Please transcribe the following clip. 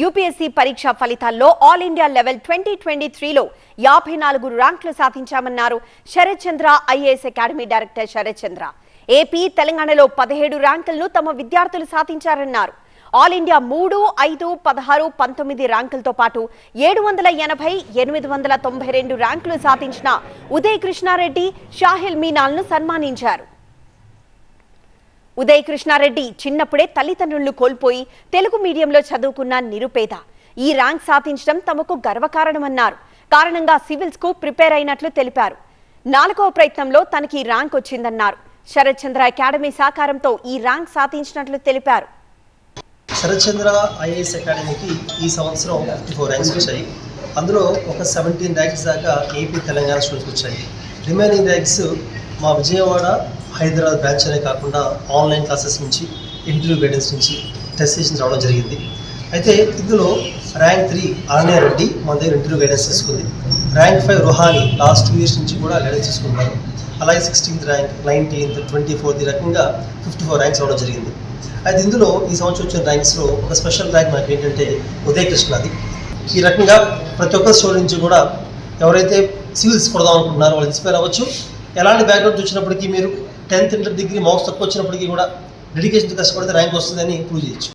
UPSC పరీక్ష ఫలితాల్లో all India level twenty twenty త్రీలో యాభై నాలుగు ర్యాంకులు సాధించామన్నారు Sharath Chandra IAS academy director Sharath Chandra. AP తెలంగాణలో పదిహేడు ర్యాంకులను తమ విద్యార్థులు సాధించారన్నారు. ఆల్ ఇండియా మూడు ఐదు పదహారు పంతొమ్మిది ర్యాంకులతో పాటు ఏడు వందల ఎనభై ఎనిమిది వందల తొంభై రెండు ర్యాంకులు సాధించిన ఉదయ్ కృష్ణారెడ్డి షాహిల్ మీనాల్ను సన్మానించారు. ఉదయ్ కృష్ణారెడ్డి చిన్నప్పుడే తల్లిదండ్రులు కోల్పోయి తెలుగు మీడియంలో చదువుకున్న నిరుపేద. ఈ ర్యాంక్ సాధించడం తమకు గర్వకారణమన్నారు. కారణంగా సివిల్స్కు ప్రిపేర్ అయినట్లు తెలిపారు. నాలుగవ ప్రయత్నంలో తనకి ర్యాంక్ వచ్చిందన్నారు. శరత్ చంద్ర అకాడమీ సహకారంతో ఈ ర్యాంక్ సాధించినట్లు తెలిపారు. శరత్ చంద్ర ఐఏఎస్ అకాడమీకి ఈ సంవత్సరం ఫిఫ్టీ ఫోర్ ర్యాంక్స్ వచ్చాయి. అందులో ఒక సెవెంటీన్ ర్యాంక్స్ దాకా ఏపీ తెలంగాణ స్టూడెంట్స్ వచ్చాయి. రిమైనింగ్ ర్యాంక్స్ మా విజయవాడ హైదరాబాద్ బ్రాంచ్ అనే కాకుండా ఆన్లైన్ క్లాసెస్ నుంచి ఇంటర్వ్యూ గైడెన్స్ నుంచి టెస్ట్ సెషన్స్ రావడం జరిగింది. అయితే ఇందులో ర్యాంక్ త్రీ ఆర్నే రెడ్డి మన దగ్గర ఇంటర్వ్యూ గైడెన్స్ తీసుకుంది. Rank five Ruhani last two years నుంచి కూడా గైడెన్స్ తీసుకుంటారు అలాగే sixteenth rank nineteenth twenty fourth ఈ రకంగా ఫిఫ్టీ ఫోర్ ర్యాంక్స్ రావడం జరిగింది. అయితే ఇందులో ఈ సంవత్సరం వచ్చిన ర్యాంక్స్లో ఒక స్పెషల్ ర్యాంక్ మనకి ఏంటంటే ఉదయ్ కృష్ణది ఈ రకంగా ప్రతి ఒక్క స్టోర్ నుంచి కూడా ఎవరైతే సివిల్స్ కొడదాం అనుకుంటున్నారో వాళ్ళు ఇన్స్పైర్ అవ్వచ్చు. ఎలాంటి బ్యాక్గ్రౌండ్ వచ్చినప్పటికీ మీరు టెన్త్ ఇంటర్ డిగ్రీ మార్క్స్ తక్కువ వచ్చినప్పటికీ కూడా డెడికేషన్ కష్టపడితే ర్యాంక్ వస్తుందని ప్రూవ్ చేయొచ్చు.